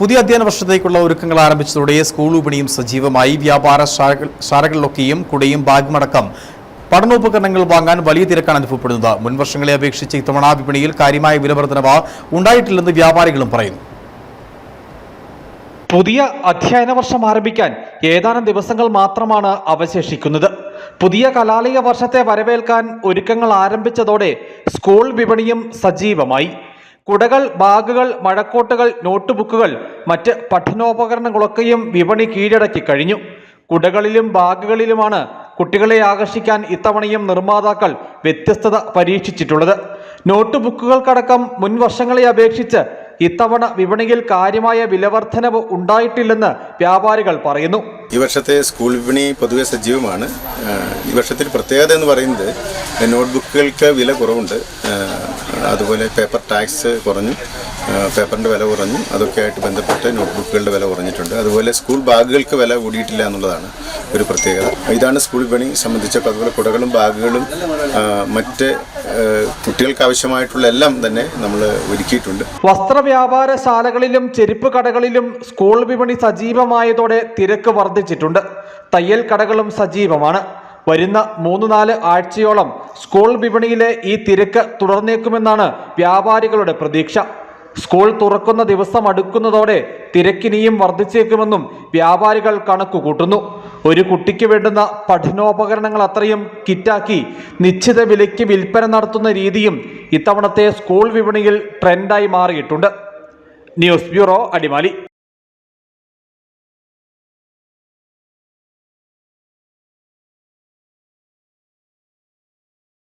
പുതിയ അധ്യയന വർഷത്തേക്കുള്ള ഒരുക്കങ്ങൾ ആരംഭിച്ചതോടെ സ്കൂൾ വിപണിയും സജീവമായി. വ്യാപാര ശാലകളിലൊക്കെയും കുടയും ബാഗുമടക്കം പഠനോപകരണങ്ങൾ വാങ്ങാൻ വലിയ തിരക്കാണ് അനുഭവപ്പെടുന്നത്. മുൻവർഷങ്ങളെ അപേക്ഷിച്ച് ഇത്തവണ വിപണിയിൽ കാര്യമായ വിലവർദ്ധനവ ഉണ്ടായിട്ടില്ലെന്ന് വ്യാപാരികളും പറയുന്നു. പുതിയ അധ്യയന വർഷം ആരംഭിക്കാൻ ഏതാനും ദിവസങ്ങൾ മാത്രമാണ് അവശേഷിക്കുന്നത്. പുതിയ കലാലയ വർഷത്തെ വരവേൽക്കാൻ ഒരുക്കങ്ങൾ ആരംഭിച്ചതോടെ സ്കൂൾ വിപണിയും സജീവമായി. കുടകൾ ബാഗുകൾ മഴക്കോട്ടുകൾ നോട്ട്ബുക്കുകൾ മറ്റ് പഠനോപകരണങ്ങളൊക്കെയും വിപണി കീഴടക്കി കഴിഞ്ഞു. കുടകളിലും ബാഗുകളിലുമാണ് കുട്ടികളെ ആകർഷിക്കാൻ ഇത്തവണയും നിർമ്മാതാക്കൾ വ്യത്യസ്തത പരീക്ഷിച്ചിട്ടുള്ളത്. നോട്ട് ബുക്കുകൾക്കടക്കം മുൻ വർഷങ്ങളെ അപേക്ഷിച്ച് ഇത്തവണ വിപണിയിൽ കാര്യമായ വിലവർധനവ് ഉണ്ടായിട്ടില്ലെന്ന് വ്യാപാരികൾ പറയുന്നു. ഈ വർഷത്തെ സ്കൂൾ വിപണി പൊതുവെ സജീവമാണ്. ഈ വർഷത്തിൽ പ്രത്യേകത എന്ന് പറയുന്നത് നോട്ട്ബുക്കുകൾക്ക് വില കുറവുണ്ട്. അതുപോലെ പേപ്പർ ടാക്സ് കുറഞ്ഞു. പേപ്പറിന്റെ വില കുറഞ്ഞു. അതൊക്കെ ആയിട്ട് ബന്ധപ്പെട്ട് നോട്ട്ബുക്കുകളുടെ വില കുറഞ്ഞിട്ടുണ്ട്. അതുപോലെ സ്കൂൾ ബാഗുകൾക്ക് വില കൂടിയിട്ടില്ല എന്നുള്ളതാണ് ഒരു പ്രത്യേകത. ഇതാണ് സ്കൂൾ വിപണി സംബന്ധിച്ച അതുപോലെ കുടകളും ബാഗുകളും മറ്റ് കുട്ടികൾക്ക് ആവശ്യമായിട്ടുള്ള എല്ലാം തന്നെ നമ്മൾ ഒരുക്കിയിട്ടുണ്ട്. വസ്ത്രവ്യാപാര ശാലകളിലും ചെരുപ്പ് കടകളിലും സ്കൂൾ വിപണി സജീവമായതോടെ തിരക്ക് വർദ്ധിച്ചിട്ടുണ്ട്. തയ്യൽ കടകളും സജീവമാണ്. വരുന്ന മൂന്ന് നാല് ആഴ്ചയോളം സ്കൂൾ വിപണിയിലെ ഈ തിരക്ക് തുടർന്നേക്കുമെന്നാണ് വ്യാപാരികളുടെ പ്രതീക്ഷ. സ്കൂൾ തുറക്കുന്ന ദിവസം അടുക്കുന്നതോടെ തിരക്കിനിയും വർദ്ധിച്ചേക്കുമെന്നും വ്യാപാരികൾ കണക്കുകൂട്ടുന്നു. ഒരു കുട്ടിക്ക് വേണ്ടുന്ന പഠനോപകരണങ്ങൾ അത്രയും കിറ്റാക്കി നിശ്ചിത വിലയ്ക്ക് വിൽപ്പന നടത്തുന്ന രീതിയും ഇത്തവണത്തെ സ്കൂൾ വിപണിയിൽ ട്രെൻഡായി മാറിയിട്ടുണ്ട്. News bureau Adimali.